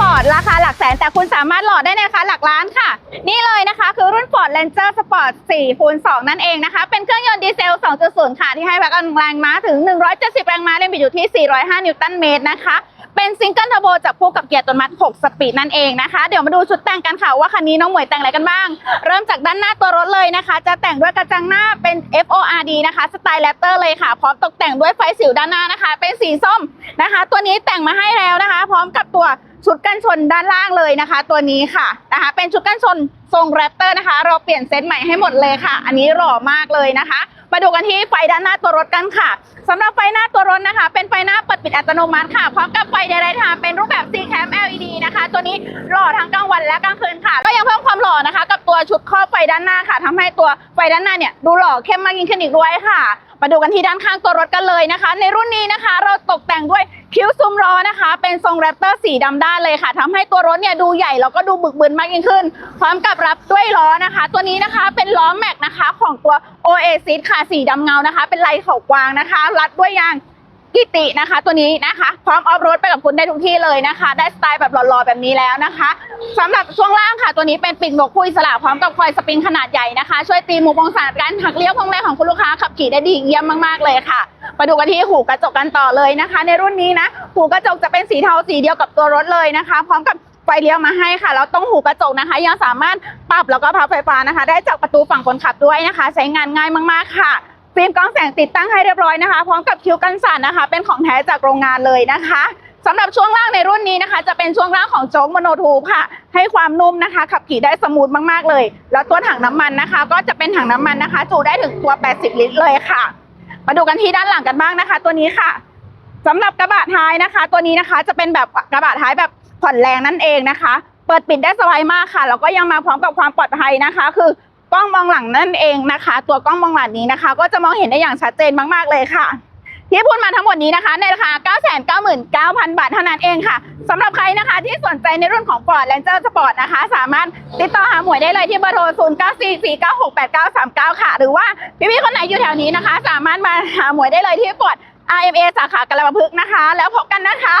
ปอร์ตราคาหลักแสน แต่คุณสามารถหล่อได้ในราคาหลักล้านค่ะ นี่เลยนะคะคือรุ่น Ford Ranger Sport 4คูณ2นั่นเองนะคะ เป็นเครื่องยนต์ดีเซล 2.0 ค่ะ ที่ให้พลังแรงม้าถึง 170 แรงม้าแรงบิดอยู่ที่ 405 นิวตันเมตรนะคะเป็นซิงเกิลเทอร์โบจับคู่กับเกียร์อัตโนมัติ6สปีดนั่นเองนะคะ เดี๋ยวมาดูชุดแต่งกันค่ะว่าคันนี้น้องหมวยแต่งอะไรกันบ้าง เริ่มจากด้านหน้าตัวรถเลยนะคะ จะแต่งด้วยกระจังหน้าเป็น FORD นะคะสไตล์แรปเตอร์เลยค่ะ พร้อมตกแต่งด้วยไฟสิวด้านหน้านะคะ เป็นสีส้มนะคะ ตัวนี้แต่งมาให้แล้วนะคะ พร้อมกับตัว ชุดกันชนด้านล่างเลยนะคะ ตัวนี้ค่ะนะคะ เป็นชุดกันชนทรงแรปเตอร์นะคะ เราเปลี่ยนเซตใหม่ให้หมดเลยค่ะ อันนี้หล่อมากเลยนะคะมาดูกันที่ไฟด้านหน้าตัวรถกันค่ะสำหรับไฟหน้าตัวรถนะคะ เป็นไฟหน้าเปิดปิดอัตโนมัติค่ะพร้อมกับไฟเดย์ไลท์ทางเป็นรูปแบบ C cam LED นะคะ ตัวนี้หล่อทั้งกลางวันและกลางคืนค่ะ ก็ยังเพิ่มความหล่อนะคะ กับตัวชุดครอบไฟด้านหน้าค่ะทำให้ตัวไฟด้านหน้าเนี่ยดูหล่อเข้มมากยิ่งขึ้นอีกด้วยค่ะ มาดูกันที่ด้านข้างตัวรถกันเลยนะคะ ในรุ่นนี้นะคะ เราตกแต่งด้วยคิ้วซุ้มล้อนะคะ เป็นทรงแรปเตอร์สีดำด้านเลยค่ะทำให้ตัวรถเนี่ยดูใหญ่แล้วก็ดูบึกบึนมากยิ่งขึ้น พร้อมกับรับด้วยล้อนะคะ ตัวนี้นะคะเป็นล้อแม็กนะคะ ของตัว Oasis ค่ะสีดำเงานะคะ เป็นลายเขากวางนะคะ รัดด้วยยาง กิตินะคะ ตัวนี้นะคะ พร้อมออฟโรดไปกับคุณได้ทุกที่เลยนะคะ ได้สไตล์แบบหล่อๆแบบนี้แล้วนะคะสำหรับช่วงล่างค่ะ ตัวนี้เป็นปีกนกคุยสละพร้อมกับคอยสปริงขนาดใหญ่นะคะ ช่วยตีมุมองศาการหักเลี้ยวพวงแรงของคุณลูกค้าขับขี่ได้ดีเยี่ยมมากๆเลยค่ะมาดูกันที่หูกระจกกันต่อเลยนะคะ ในรุ่นนี้นะหูกระจกจะเป็นสีเทาสีเดียวกับตัวรถเลยนะคะ พร้อมกับไฟเลี้ยวมาให้ค่ะแล้วตรงหูกระจกนะคะ ยังสามารถปรับแล้วก็พับไฟฟ้านะคะ ได้จากประตูฝั่งคนขับด้วยนะคะ ใช้งานง่ายมากๆค่ะ ฟิล์มกล้องแสงติดตั้งให้เรียบร้อยนะคะ พร้อมกับคิ้วกันสั่นนะคะ เป็นของแท้จากโรงงานเลยนะคะสำหรับช่วงล่างในรุ่นนี้นะคะ จะเป็นช่วงล่างของโจ๊กโมโนทูบค่ะ ให้ความนุ่มนะคะ ขับขี่ได้สมูทมากๆเลย แล้วตัวถังน้ำมันนะคะ ก็จะเป็นถังน้ำมันนะคะ จุได้ถึงตัว 80 ลิตรเลยค่ะ มาดูกันที่ด้านหลังกันบ้างนะคะ ตัวนี้ค่ะสำหรับกระบะท้ายนะคะ ตัวนี้นะคะจะเป็นแบบกระบะท้ายแบบผ่อนแรงนั่นเองนะคะ เปิดปิดได้สบายมากค่ะแล้วก็ยังมาพร้อมกับความปลอดภัยนะคะ คือ กล้องมองหลังนั่นเองนะคะ ตัวกล้องมองหลังนี้นะคะ ก็จะมองเห็นได้อย่างชัดเจนมาก ๆ เลยค่ะที่พูดมาทั้งหมดนี้นะคะ ในราคา 999,000 บาทเท่านั้นเองค่ะสำหรับใครนะคะที่สนใจในรุ่นของ Ford Ranger Sport นะคะ สามารถติดต่อหาหมวยได้เลยที่เบอร์โทร 0944968939 ค่ะ หรือว่าพี่ๆคนไหนอยู่แถวนี้นะคะ สามารถมาหาหมวยได้เลยที่ Ford RMA สาขากระบะพึกนะคะ แล้วพบกันนะคะ